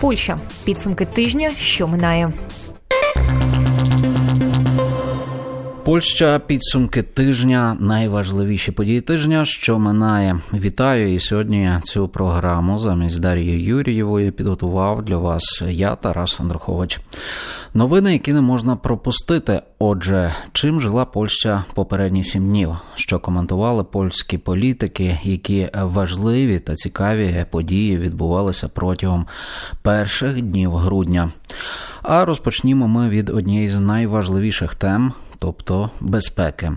Польща. Підсумки тижня, що минає. Польща підсумки тижня, найважливіші події тижня, що минає. Вітаю і сьогодні цю програму замість Дар'ї Юрієвої підготував для вас я, Тарас Андрухович. Новини, які не можна пропустити. Отже, чим жила Польща попередні сім днів, що коментували польські політики, які важливі та цікаві події відбувалися протягом перших днів грудня. А розпочнімо ми від однієї з найважливіших тем тобто безпеки.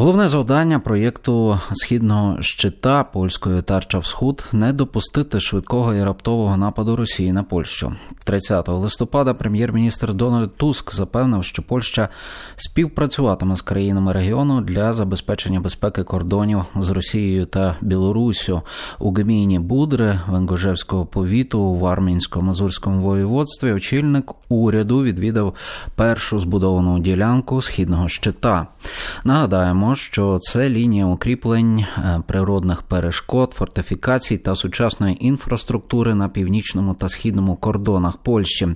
Головне завдання проєкту східного щита польської тарча Всхуд не допустити швидкого і раптового нападу Росії на Польщу. 30 листопада прем'єр-міністр Дональд Туск запевнив, що Польща співпрацюватиме з країнами регіону для забезпечення безпеки кордонів з Росією та Білоруссю у гміні Будри Венгожевського повіту в Армінсько-Мазурському воєводстві. Очільник уряду відвідав першу збудовану ділянку східного щита. Нагадаємо що це лінія укріплень е, природних перешкод, фортифікацій та сучасної інфраструктури на північному та східному кордонах Польщі.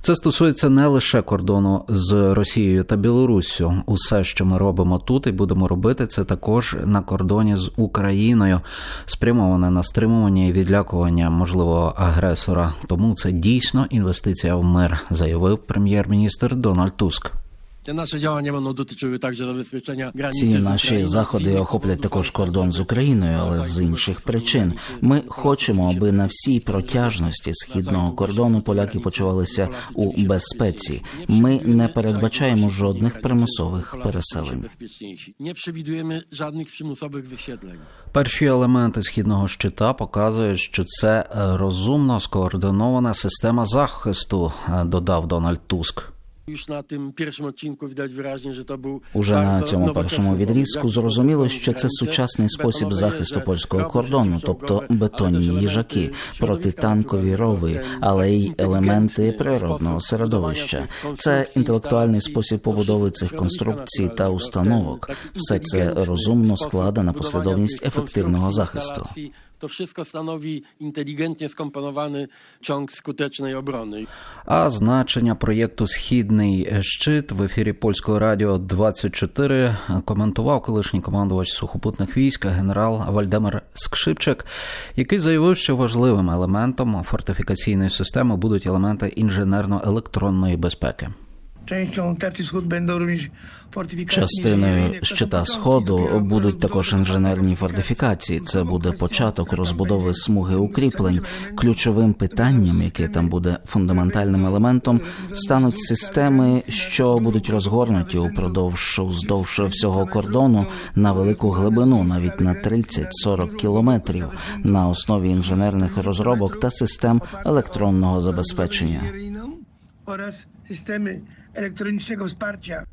Це стосується не лише кордону з Росією та Білоруссю. Усе, що ми робимо тут, і будемо робити, це також на кордоні з Україною, спрямоване на стримування і відлякування можливого агресора. Тому це дійсно інвестиція в мир, заявив прем'єр-міністр Дональд Туск. Nasze działania będą dotyczyły także zabezpieczenia granicy. Ці наші заходи охоплять також кордон з Україною, але з інших причин. Ми хочемо, аби на всій протяжності східного кордону поляки почувалися у безпеці. Ми не передбачаємо жодних примусових переселень. Nie przewidujemy żadnych przymusowych wysiedleń. Перші елементи східного щита показують, що це е, розумно скоординована система захисту, е, додав Дональд Туск. Już na tym pierwszym odcinku widać wyraźnie, że to był Уже на цьому першому відрізку зрозуміло, що це сучасний спосіб захисту польського кордону, тобто бетонні їжаки, протитанкові рови, але й елементи природного середовища. Це інтелектуальний спосіб побудови цих конструкцій та установок. Все це розумно складена послідовність ефективного захисту. To wszystko stanowi inteligentnie skomponowany ciąg skutecznej obrony. А значення проєкту Східний щит в ефірі польського радіо 24 коментував колишній командувач сухопутних військ генерал Вальдемир Скшипчик, який заявив, що важливим елементом фортифікаційної системи будуть елементи інженерно-електронної безпеки. Частиною щита сходу будуть також інженерні фортифікації. Це буде початок розбудови смуги укріплень. Ключовим питанням, яке там буде фундаментальним елементом, стануть системи, що будуть розгорнуті упродовж уздовж всього кордону на велику глибину, навіть на 30-40 кілометрів, на основі інженерних розробок та систем електронного забезпечення. inżynieryjną oraz спарча.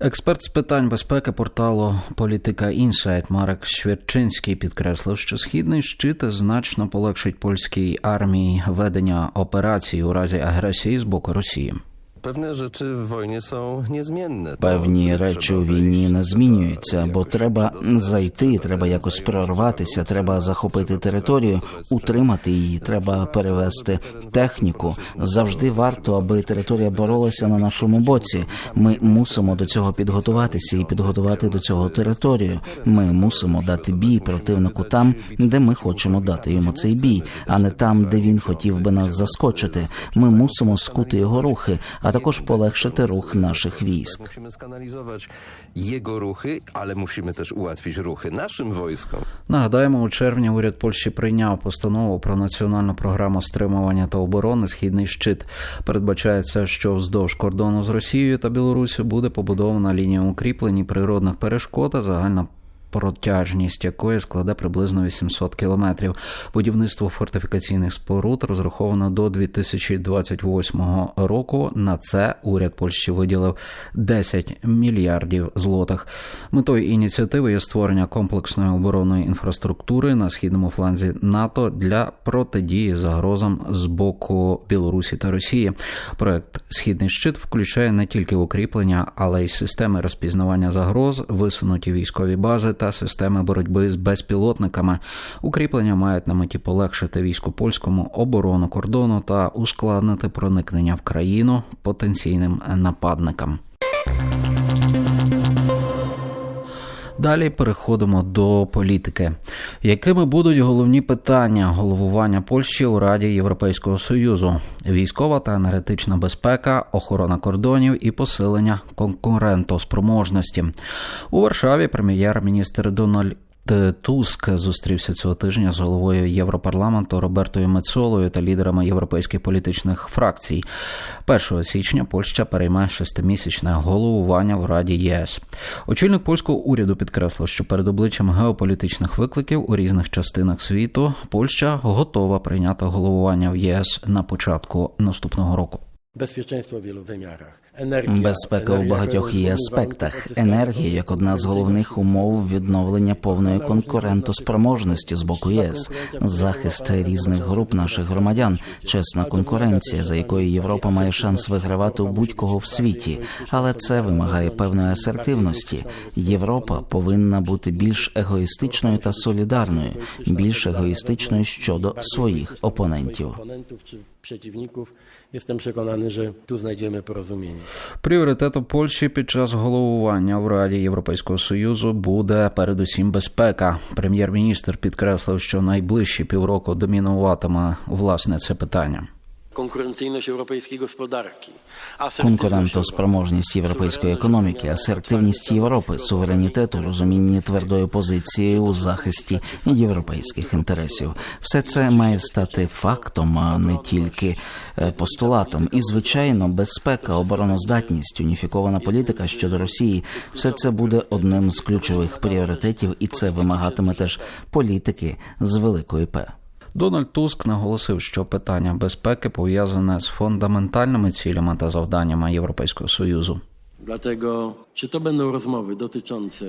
Експерт з питань безпеки порталу Політика Інсайт Марек Швєрчинський підкреслив, що східний щит значно полегшить польській армії ведення операцій у разі агресії з боку Росії. Певні речі у війні не змінюються, бо треба зайти, треба якось прорватися, треба захопити територію, утримати її, треба перевести техніку. Завжди варто, аби територія боролася на нашому боці. Ми мусимо до цього підготуватися і підготувати до цього територію. Ми мусимо дати бій противнику там, де ми хочемо дати йому цей бій, а не там, де він хотів би нас заскочити. Ми мусимо скути його рухи, а також полегшити рух наших військ. Musimy skanalizować jego ruchy, ale musimy też ułatwić ruchy naszym wojskom. Нагадаємо, у червні уряд Польщі прийняв постанову про національну програму стримування та оборони Східний щит. Передбачається, що вздовж кордону з Росією та Білорусі буде побудована лінія укріплень і природних перешкод, а загальна протяжність якої складе приблизно 800 кілометрів. Будівництво фортифікаційних споруд розраховано до 2028 року. На це уряд Польщі виділив 10 мільярдів злотих. Метою ініціативи є створення комплексної оборонної інфраструктури на східному фланзі НАТО для протидії загрозам з боку Білорусі та Росії. Проект Східний щит включає не тільки укріплення, але й системи розпізнавання загроз, висунуті військові бази та системи боротьби з безпілотниками. Укріплення мають на меті полегшити війську польському оборону кордону та ускладнити проникнення в країну потенційним нападникам. Далі переходимо до політики. Якими будуть головні питання головування Польщі у Раді Європейського Союзу? Військова та енергетична безпека, охорона кордонів і посилення конкурентоспроможності у Варшаві. Прем'єр-міністр Дональд Туск зустрівся цього тижня з головою Європарламенту Робертою Мецолою та лідерами європейських політичних фракцій. 1 січня Польща перейме шестимісячне головування в Раді ЄС. Очільник польського уряду підкреслив, що перед обличчям геополітичних викликів у різних частинах світу Польща готова прийняти головування в ЄС на початку наступного року. Безпека у багатьох її аспектах. Енергія як одна з головних умов відновлення повної конкурентоспроможності з боку ЄС, захист різних груп наших громадян, чесна конкуренція, за якою Європа має шанс вигравати у будь-кого в світі. Але це вимагає певної асертивності. Європа повинна бути більш егоїстичною та солідарною, більш егоїстичною щодо своїх опонентів. Przeciwników. Jestem przekonany, że tu znajdziemy porozumienie. Пріоритетом Польщі під час головування в Раді Європейського Союзу буде передусім безпека. Прем'єр-міністр підкреслив, що найближчі півроку домінуватиме власне це питання. Konkurencyjność europejskiej gospodarki. Конкурентоспроможність європейської економіки, асертивність Європи, суверенітет у розумінні твердої позиції у захисті європейських інтересів. Все це має стати фактом, а не тільки постулатом. І звичайно, безпека, обороноздатність, уніфікована політика щодо Росії все це буде одним з ключових пріоритетів, і це вимагатиме теж політики з великої П. Дональд Туск наголосив, що питання безпеки пов'язане з фундаментальними цілями та завданнями Європейського союзу.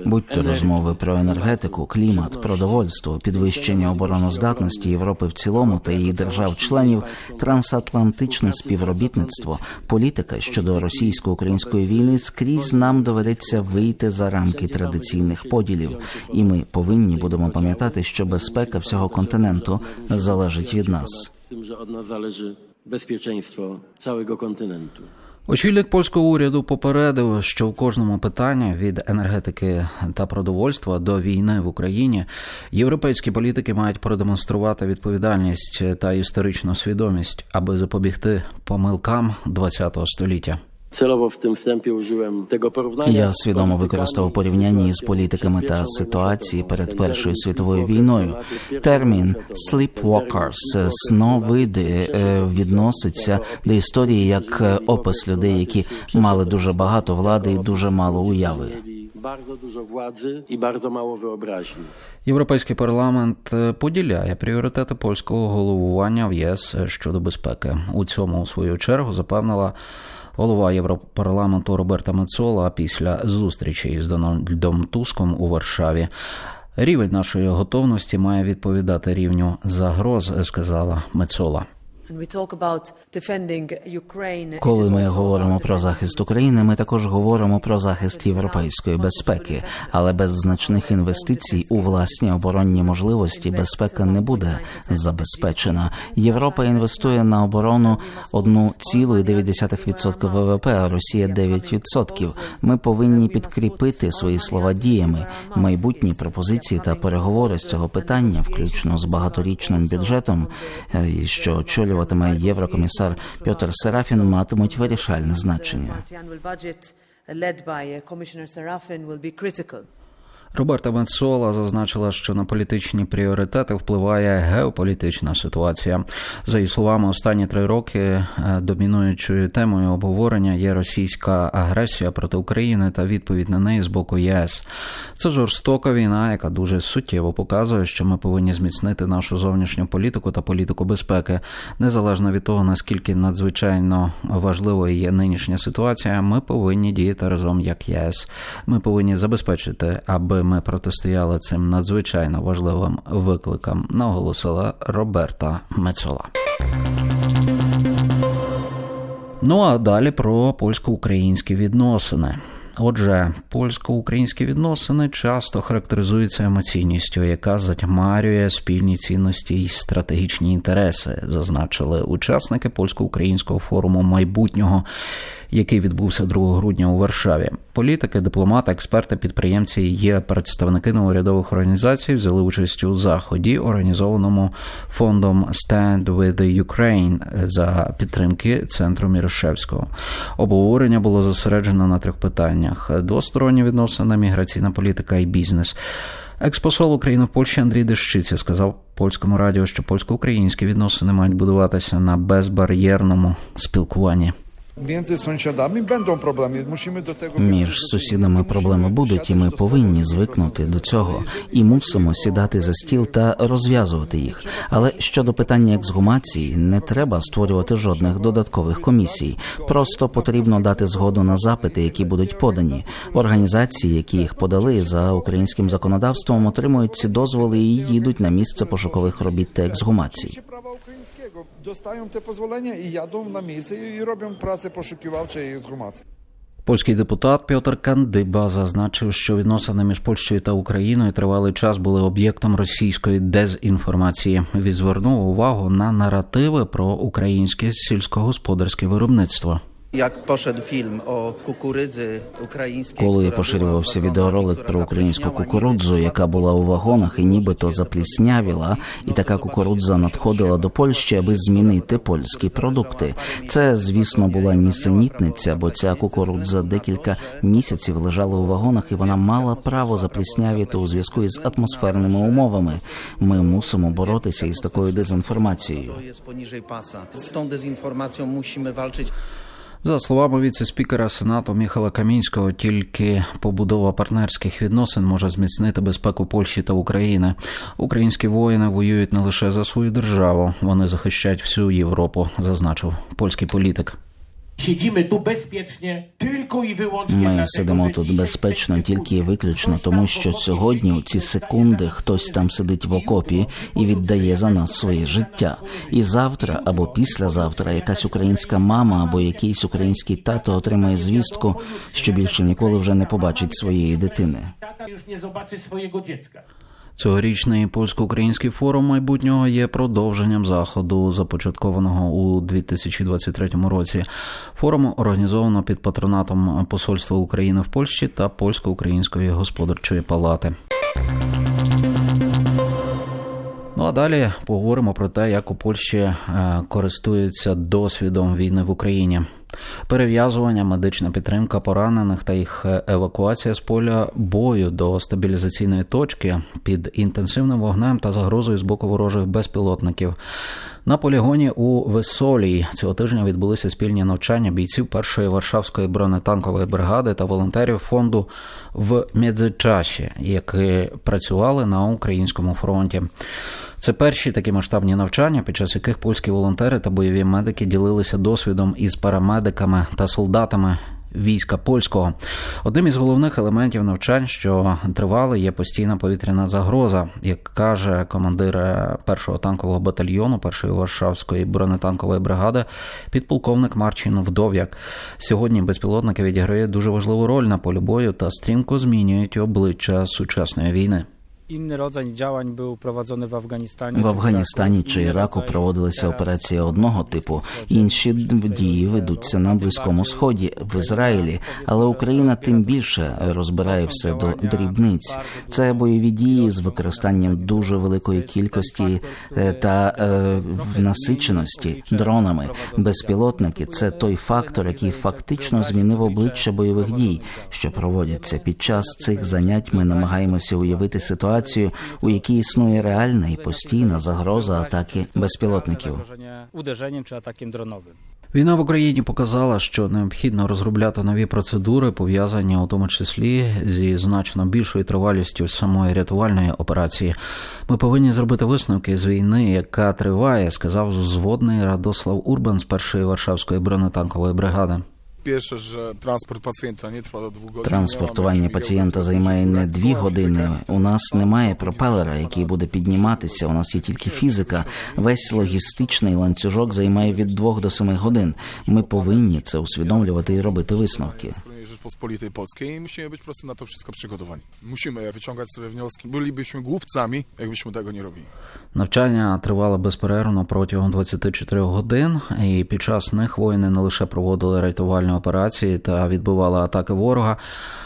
Будь то розмови про енергетику, клімат, продовольство, підвищення обороноздатності Європи в цілому та її держав-членів, трансатлантичне співробітництво, політика щодо російсько-української війни скрізь нам доведеться вийти за рамки традиційних поділів, і ми повинні будемо пам'ятати, що безпека всього континенту залежить від нас. że od nas zależy bezpieczeństwo całego kontynentu. Очільник польського уряду попередив, що в кожному питанні від енергетики та продовольства до війни в Україні європейські політики мають продемонструвати відповідальність та історичну свідомість, аби запобігти помилкам ХХ століття. Celowo w tym wstępie użyłem tego porównania. Я свідомо використав порівняння з політиками та ситуації перед Першою світовою війною. Термін «sleepwalkers» – сновиди відноситься до історії як опис людей, які мали дуже багато влади і дуже мало уяви. Bardzo dużo władzy i bardzo mało wyobraźni. Європейський парламент поділяє пріоритети польського головування в ЄС щодо безпеки. У цьому, у свою чергу, запевнила голова Європарламенту Роберта Мецола після зустрічі із Дональдом Туском у Варшаві. Рівень нашої готовності має відповідати рівню загроз, сказала Мецола. Коли ми говоримо про захист України, ми також говоримо про захист європейської безпеки, але без значних інвестицій у власні оборонні можливості безпека не буде забезпечена. Європа інвестує на оборону 1,9% ВВП, а Росія 9%. Ми повинні підкріпити свої слова діями. Майбутні пропозиції та переговори з цього питання, включно з багаторічним бюджетом, е, що очолюватиме єврокомісар Пьотр Серафін, матимуть вирішальне значення. Роберта Мецола зазначила, що на політичні пріоритети впливає геополітична ситуація. За її словами, останні три роки е, домінуючою темою обговорення є російська агресія проти України та відповідь на неї з боку ЄС. Це жорстока війна, яка дуже суттєво показує, що ми повинні зміцнити нашу зовнішню політику та політику безпеки, незалежно від того наскільки надзвичайно важливою є нинішня ситуація. Ми повинні діяти разом як ЄС. Ми повинні забезпечити, аби ми протистояли цим надзвичайно важливим викликам, наголосила Роберта Мецола. Ну а далі про польсько-українські відносини. Отже, польсько-українські відносини часто характеризуються емоційністю, яка затьмарює спільні цінності і стратегічні інтереси, зазначили учасники польсько-українського форуму майбутнього, який відбувся 2 грудня у Варшаві. Політики, дипломати, експерти, підприємці є представники неурядових організацій взяли участь у заході, організованому фондом Stand with Ukraine за підтримки центру Мірошевського. Обговорення було зосереджено на трьох питаннях: двосторонні відносини, міграційна політика і бізнес. Експосол України в Польщі Андрій Дещиці сказав польському радіо, що польсько-українські відносини мають будуватися на безбар'єрному спілкуванні. Między sąsiadami będą problemy. Musimy do tego. Між сусідами проблеми будуть, і ми повинні звикнути до цього і мусимо сідати за стіл та розв'язувати їх. Але щодо питання ексгумації, не треба створювати жодних додаткових комісій. Просто потрібно дати згоду на запити, які будуть подані. Організації, які їх подали за українським законодавством, отримують ці дозволи і їдуть на місце пошукових робіт та ексгумацій. Prawa ukraińskiego. Dostają te pozwolenia i jadą na miejsce i robią pracę poszukiwawcze i ekshumację. Польський депутат Пьотр Кандиба зазначив, що відносини між Польщею та Україною тривалий час були об'єктом російської дезінформації. Він звернув увагу на наративи про українське сільськогосподарське виробництво. Jak poszedł film o kukurydzy ukraińskiej, Коли поширювався відеоролик про українську кукурудзу, яка була у вагонах і нібито запліснявіла, і така кукурудза надходила до Польщі, аби змінити польські продукти. Це, звісно, була нісенітниця, бо ця кукурудза декілька місяців лежала у вагонах, і вона мала право запліснявіти у зв'язку із атмосферними умовами. Ми мусимо боротися із такою дезінформацією. To jest poniżej pasa. За словами віце-спікера Сенату Міхала Камінського, тільки побудова партнерських відносин може зміцнити безпеку Польщі та України. Українські воїни воюють не лише за свою державу, вони захищають всю Європу, зазначив польський політик. Siedzimy tu bezpiecznie tylko i wyłącznie Ми сидимо тут безпечно тільки і виключно тому, що сьогодні у ці секунди хтось там сидить в окопі і віддає за нас своє життя. І завтра або післязавтра якась українська мама або якийсь український тато отримає звістку, що більше ніколи вже не побачить своєї дитини. Tata już nie zobaczy swojego dziecka. Цьогорічний польсько-український форум майбутнього є продовженням заходу, започаткованого у 2023 році. Форум організовано під патронатом Посольства України в Польщі та Польсько-української господарчої палати. Ну а далі поговоримо про те, як у Польщі е, користуються досвідом війни в Україні. Перев'язування, медична підтримка поранених та їх е, евакуація з поля бою до стабілізаційної точки під інтенсивним вогнем та загрозою з боку ворожих безпілотників. На полігоні у Висолії цього тижня відбулися спільні навчання бійців першої Варшавської бронетанкової бригади та волонтерів фонду в Мєдзичаші, які працювали на українському фронті. Це перші такі масштабні навчання, під час яких польські волонтери та бойові медики ділилися досвідом із парамедиками та солдатами. Війська польського одним із головних елементів навчань, що тривали, є постійна повітряна загроза, як каже командир е, першого танкового батальйону першої Варшавської бронетанкової бригади, підполковник Марчин Вдов'як. Сьогодні безпілотники відіграють дуже важливу роль на полі бою та стрімко змінюють обличчя сучасної війни. Inny rodzaj działań był prowadzony w Afganistanie. В Афганістані чи Іраку проводилися операції одного типу, інші дії ведуться на близькому сході в Ізраїлі. Але Україна тим більше розбирає все до дрібниць. Це бойові дії з використанням дуже великої кількості та е, в насиченості дронами. Безпілотники це той фактор, який фактично змінив обличчя бойових дій, що проводяться під час цих занять. Ми намагаємося уявити ситуацію, у якій існує реальна і постійна загроза атаки безпілотників. Uderzeniem czy atakiem dronowym. Війна в Україні показала, що необхідно розробляти нові процедури, пов'язані у тому числі зі значно більшою тривалістю самої рятувальної операції. Ми повинні зробити висновки з війни, яка триває, сказав зводний Радослав Урбан з першої Варшавської бронетанкової бригади. Pierwsze, ж транспорт пацієнта не do dwóch. Транспортування пацієнта займає не дві години. У нас немає пропелера, який буде підніматися. У нас є тільки фізика. Весь логістичний ланцюжок займає від двох до семи годин. Ми повинні це усвідомлювати і робити висновки. Stronie Rzeczpospolitej Polskiej i musimy być po prostu na to wszystko przygotowani. Musimy wyciągać sobie wnioski. Bylibyśmy głupcami, jakbyśmy tego nie robili. Навчання тривали безперервно протягом 24 годин, і під час них воїни не лише проводили рятувальні операції та відбивали атаки ворога,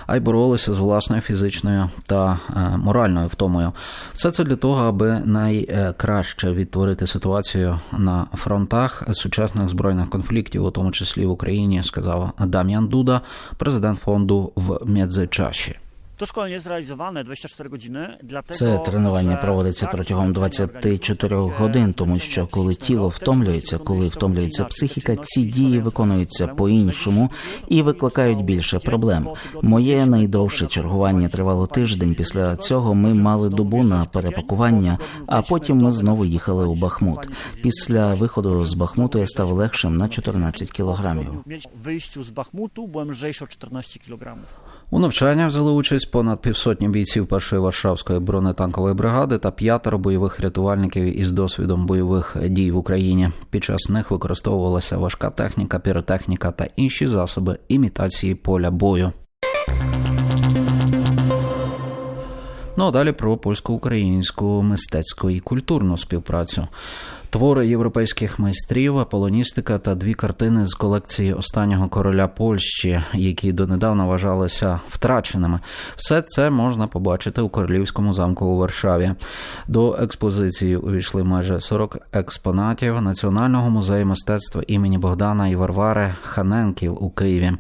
а й боролися з власною фізичною та е, моральною втомою. Все це для того, аби найкраще відтворити ситуацію на фронтах сучасних збройних конфліктів, у тому числі в Україні, сказав Дам'ян Дуда, президент фонду в Мєдзичаші. To szkolenie jest realizowane 24 godziny, dlatego Це тренування проводиться протягом ćwiczenia 24 годин, тому що коли тіло втомлюється, коли втомлюється психіка, ці дії виконуються по-іншому і викликають більше проблем. Моє найдовше чергування тривало тиждень. Після цього ми мали добу на перепакування, а потім ми знову їхали у Бахмут. Після виходу з Бахмуту я став легшим на 14 кілограмів. Bachmutu byłem lżejszy o 14 kg. У навчаннях взяли участь понад півсотні бійців першої Варшавської бронетанкової бригади та п'ятеро бойових рятувальників із досвідом бойових дій в Україні. Під час них використовувалася важка техніка, піротехніка та інші засоби імітації поля бою. Ну а далі про польсько-українську мистецьку і культурну співпрацю. Твори європейських майстрів, аполоністика та дві картини з колекції останнього короля Польщі, які донедавна вважалися втраченими. Все це можна побачити у королівському замку у Варшаві. До експозиції увійшли майже 40 експонатів Національного музею мистецтва імені Богдана і Варвари Ханенків у Києві.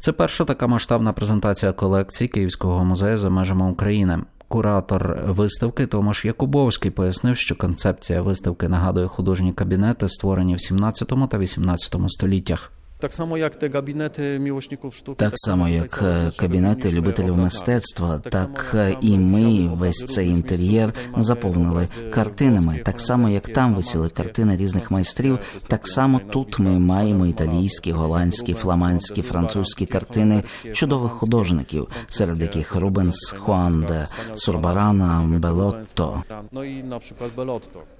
Це перша така масштабна презентація колекцій Київського музею за межами України. Куратор виставки Томаш Якубовський пояснив, що концепція виставки нагадує художні кабінети, створені в 17 та 18 століттях. Так само, як те габінети мілошників штуки. Так само, як е, кабінети любителів мистецтва, так е, і ми весь цей інтер'єр заповнили картинами. Так само, як там висіли картини різних майстрів, так само тут ми маємо італійські, голландські, фламандські, французькі картини чудових художників, серед яких Рубенс, Хуан де Сурбарана, Белотто.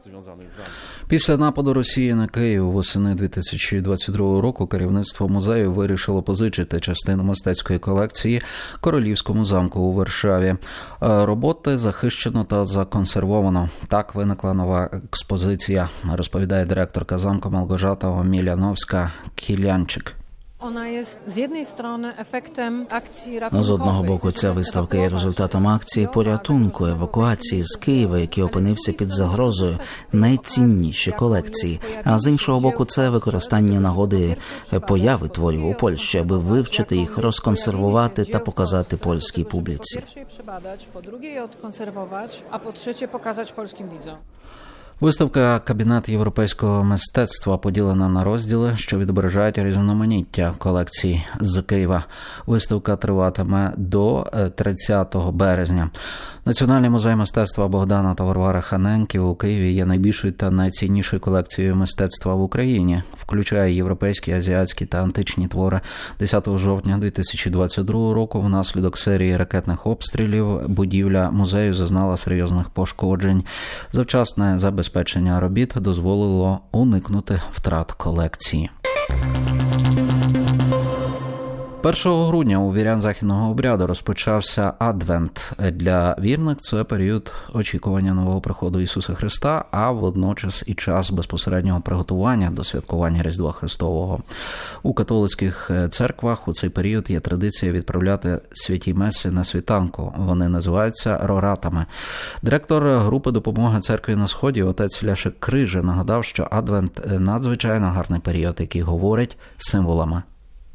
Związany. Після нападу Росії на Київ восени 2022 року керівництво музею вирішило позичити частину мистецької колекції королівському замку у Варшаві. Е, Роботи захищено та законсервовано. Так виникла нова експозиція, розповідає директорка замку Малгожата Оміляновська Кілянчик. З одного боку, ця виставка є результатом акції порятунку евакуації з Києва, який опинився під загрозою найцінніші колекції. А з іншого боку, це використання нагоди появи творів у Польщі, аби вивчити їх, розконсервувати та показати польській публіці. Перший przebadać, po drugie je odkonserwować, a po Виставка Кабінет європейського мистецтва поділена на розділи, що відображають різноманіття колекцій з Києва. Виставка триватиме до е, 30 березня. Національний музей мистецтва Богдана та Варвари Ханенків у Києві є найбільшою та найціннішою колекцією мистецтва в Україні, включає європейські, азіатські та античні твори. 10 жовтня 2022 року, внаслідок серії ракетних обстрілів, будівля музею зазнала серйозних пошкоджень. Завчасне забезпечення робіт дозволило уникнути втрат колекції. 1 грудня у вірян західного обряду розпочався Адвент. Для вірних це період очікування нового приходу Ісуса Христа, а водночас і час безпосереднього приготування до святкування Різдва Христового. У католицьких е, церквах у цей період є традиція відправляти святі меси на світанку. Вони називаються роратами. Директор групи допомоги церкві на сході, отець Ляшек Крижа, нагадав, що Адвент е, надзвичайно гарний період, який говорить символами.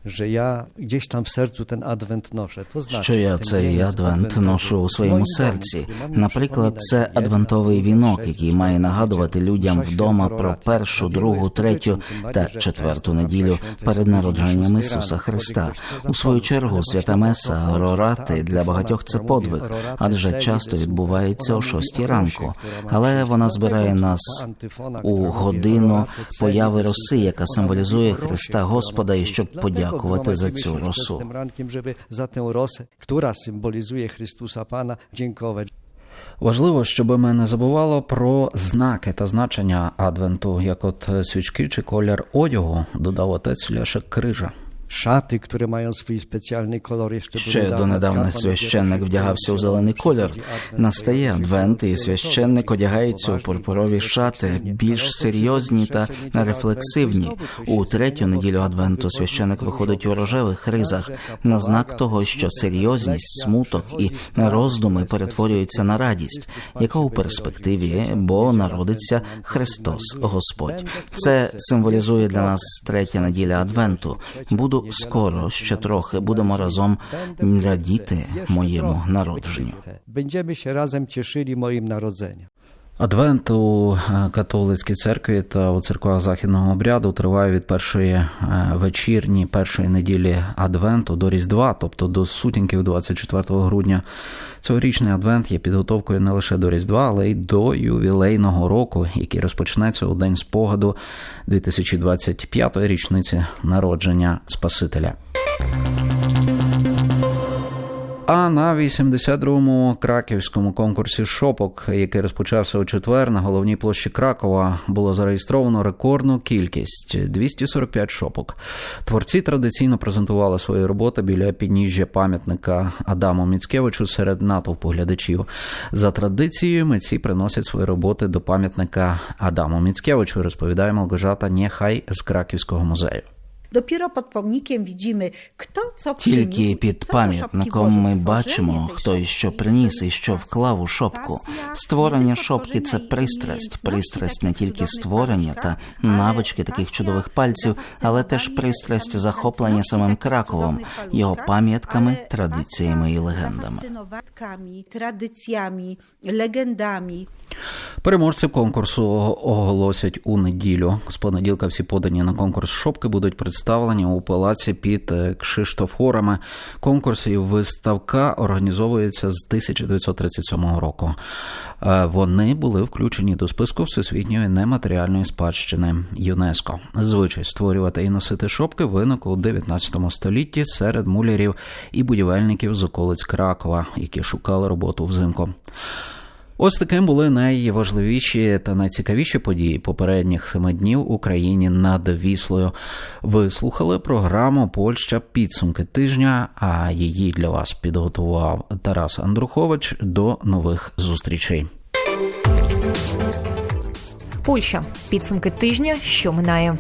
Że ja gdzieś tam w sercu ten adwent noszę. To znaczy, Що я цей адвент ношу у своєму серці. Наприклад, це адвентовий вінок, який має нагадувати людям вдома про першу, другу, третю та четверту неділю перед народженням Ісуса Христа. У свою чергу, свята Меса, рорати для багатьох це подвиг, адже часто відбувається Ona о шостій ранку. Але вона збирає нас у годину появи роси, яка символізує Христа Господа, і щоб Dlatego подякувати за цю росу. Важливо, щоб ми не забувало про знаки та значення адвенту, як от свічки чи колір одягу, додав отець Ляшек Крижа. Które mają swój specjalny kolor jeszcze Ще донедавна священник вдягався у зелений колір. Настає адвент, і священник одягається у пурпурові шати, більш серйозні та рефлексивні. У третю неділю адвенту священник виходить у рожевих ризах на знак того, що серйозність, смуток і роздуми перетворюються на радість, яка у перспективі, бо народиться Христос Господь. Це символізує для нас третя неділя адвенту. Буду скоро ще трохи будемо разом радіти моєму народженню. Będziemy się razem cieszyli moim narodzeniem. Адвент у е, католицькій церкві та у церквах західного обряду триває від першої е, вечірні першої неділі Адвенту до Різдва, тобто до сутінків 24 грудня. Цьогорічний адвент є підготовкою не лише до Різдва, але й до ювілейного року, який розпочнеться у день спогаду 2025-ї річниці народження Спасителя. А на 82-му краківському конкурсі шопок, який розпочався у четвер на головній площі Кракова, було зареєстровано рекордну кількість 245 шопок. Творці традиційно презентували свої роботи біля підніжжя пам'ятника Адаму Міцкевичу серед натовпу глядачів. За традицією митці приносять свої роботи до пам'ятника Адаму Міцкевичу, розповідає Малгожата Нєхай з Краківського музею. Dopiero pod pomnikiem widzimy, kto co Тільки przyniósł, під co do пам'ятником ми бачимо, хто і що приніс і to що вклав у шопку. Створення nie tylko шопки це пристрасть, пристрасть не takich тільки створення та навички таких чудових пальців, але теж пристрасть samym захоплення самим Краковом, його пам'ятками, традиціями і легендами. tradycjami, legendami. Переможців конкурсу оголосять у неділю. З понеділка всі подані на конкурс шопки будуть представлені у палаці під е, Кшиштофорами. Конкурс і виставка організовується з 1937 року. Е, Вони були включені до списку всесвітньої нематеріальної спадщини ЮНЕСКО. Звичай створювати і носити шопки виник у 19 столітті серед мулярів і будівельників з околиць Кракова, які шукали роботу взимку. Ось таким були найважливіші та найцікавіші події попередніх семи днів Україні над Віслою. Ви слухали програму Польща підсумки тижня. А її для вас підготував Тарас Андрухович. До нових зустрічей. Польща. Підсумки тижня, що минає.